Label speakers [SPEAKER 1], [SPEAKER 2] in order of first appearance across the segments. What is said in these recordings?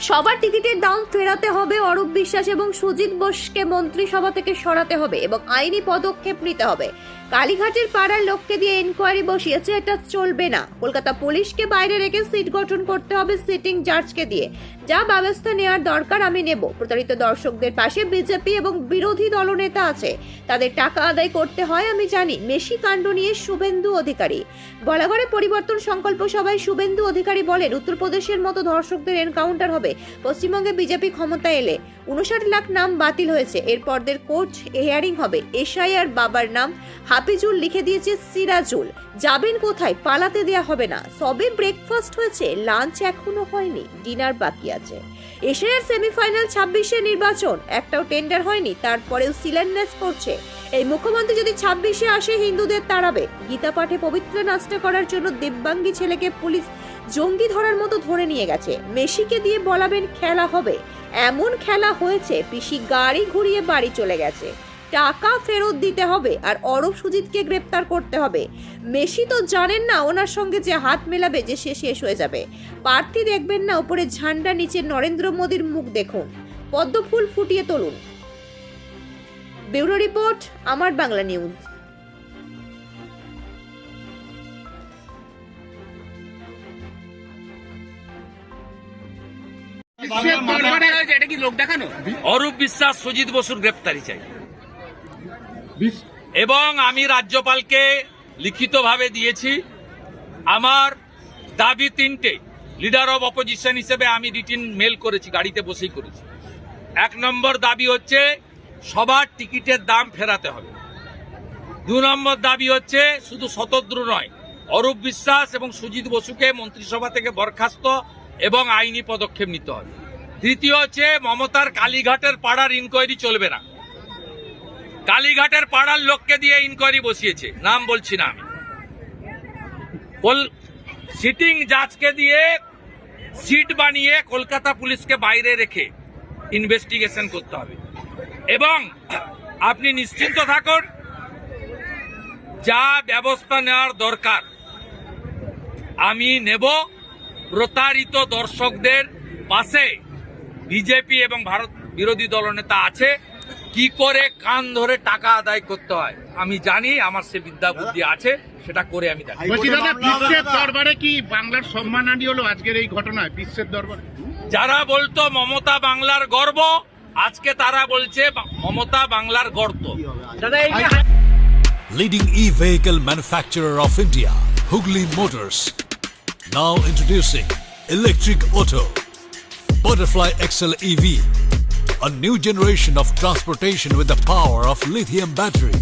[SPEAKER 1] সবার টিকিটের দাম ফেরাতে হবে অরূপ বিশ্বাস এবং সুজিত বোসকে মন্ত্রিসভা থেকে সরাতে হবে এবং আইনি পদক্ষেপ নিতে হবে। কালীঘাটের পাড়ার লোককে দিয়ে এনকোয়ারি বসিয়েছে, এটা চলবে না। কলকাতা পুলিশকে বাইরে রেখে সিট গঠন করতে হবে সিটিং জাজকে দিয়ে। যা ব্যবস্থা নেওয়ার দরকার আমি নেব। প্রতারিত দর্শকদের পাশে বিজেপি এবং বিরোধী দলনেতা আছে। তাদের টাকা আদায় করতে হয়, আমি জানি। মেশি কাণ্ড নিয়ে শুভেন্দু অধিকারী। বলাগড়ে পরিবর্তন সংকল্প সভায় শুভেন্দু অধিকারী বলেন, উত্তরপ্রদেশের মতো ধর্ষকদের এনকাউন্টার হবে। পশ্চিমবঙ্গে বিজেপি ক্ষমতা এলে উনষাট লাখ নাম বাতিল হয়েছে। এরপরদের কোর্ট হিয়ারিং হবে। এশাইয়ার বাবার নাম হাফিজুল লিখে দিয়েছে সিরাজুল। যাবেন কোথায়? পালাতে দেয়া হবে না। সবে ব্রেকফাস্ট হয়েছে। লাঞ্চ এখনও হয়নি। ডিনার বাকি আছে। এশিয়ার সেমিফাইনাল ছাব্বিশে নির্বাচন। একটাও টেন্ডার হয়নি। তারপরেও শিলান্যাস করছে। এই মুখ্যমন্ত্রী যদি ছাব্বিশে আসে হিন্দুদের তাড়াবে, গীতা পাঠে পবিত্র নাচটা করার জন্য দেববাঙ্গি ছেলেকে পুলিশ জঙ্গি ধরার মতো ধরে নিয়ে গেছে। মেসিকে দিয়ে বলাবেন খেলা হবে। এমন খেলা হয়েছে, পিসি গাড়ি ঘুরিয়ে বাড়ি চলে গেছে। টাকা ফেরত দিতে হবে আর অরব সুজিতকে গ্রেপ্তার করতে হবে। মেসি তো জানেন না ওনার সঙ্গে যে হাত মেলাবে, যে সে শেষ হয়ে যাবে। প্রার্থী দেখবেন না, উপরে ঝান্ডা নিচে নরেন্দ্র মোদীর মুখ দেখুন। পদ্মফুল ফুটিয়ে তুলুন। ব্যুরো রিপোর্ট আমার বাংলা নিউজ।
[SPEAKER 2] এটা কি লোক দেখানো অরূপ বিশ্বাস সুজিত বসুর গ্রেপ্তারি চাই। এবং আমি রাজ্যপালকে লিখিতভাবে দিয়েছি আমার দাবি তিনটে। লিডার অব অপোজিশন হিসেবে আমি রিটিন মেল করেছি গাড়িতে বসেই করেছি। এক নম্বর দাবি হচ্ছে সবার টিকিটের দাম ফেরাতে হবে। দু নম্বর দাবি হচ্ছে, শুধু শতদ্রু নয়, অরূপ বিশ্বাস এবং সুজিত বসুকে মন্ত্রিসভা থেকে বরখাস্ত এবং আইনি পদক্ষেপ নিতে হবে। তৃতীয় হচ্ছে, মমতার কালীঘাটের পাড়ার ইনকোয়ারি চলবে না। কালীঘাটের পাড়ার লোককে দিয়ে ইনকোয়ারি বসিয়েছে, নাম বলছি না আমি। সিটিং জাজকে দিয়ে সিট বানিয়ে কলকাতা পুলিশকে বাইরে রেখে ইনভেস্টিগেশন করতে হবে। এবং আপনি নিশ্চিন্ত থাকুন যা ব্যবস্থা নেওয়ার দরকার আমি নেব। প্রতারিত দর্শকদের পাশে বিজেপি এবং ভারত বিরোধী দলনেতা আছে। কি করে কান ধরে টাকা আদায় করতে হয় আমি জানি আমার সে বিদ্যা বুদ্ধি আছে সেটা করে আমি
[SPEAKER 3] দরবারে কি বাংলার সম্মানহানি হলো আজকের এই ঘটনায়? বিশ্বের দরবারে?
[SPEAKER 2] যারা বলতো মমতা বাংলার গর্ব আজকে তারা বলছে বা- মমতা বাংলার গর্ত
[SPEAKER 4] leading e-vehicle manufacturer of India, Hugli Motors. Now introducing electric auto, Butterfly XL EV, a new generation of transportation with the power of lithium battery.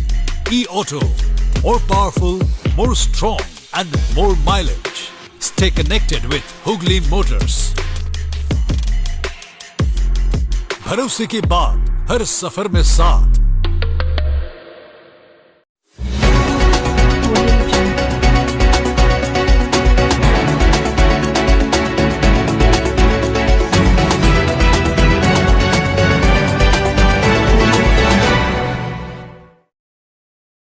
[SPEAKER 4] E-auto, more powerful, more strong, and more mileage. Stay connected with Hugli Motors. भरोसे के बाद हर सफ़र में साथ।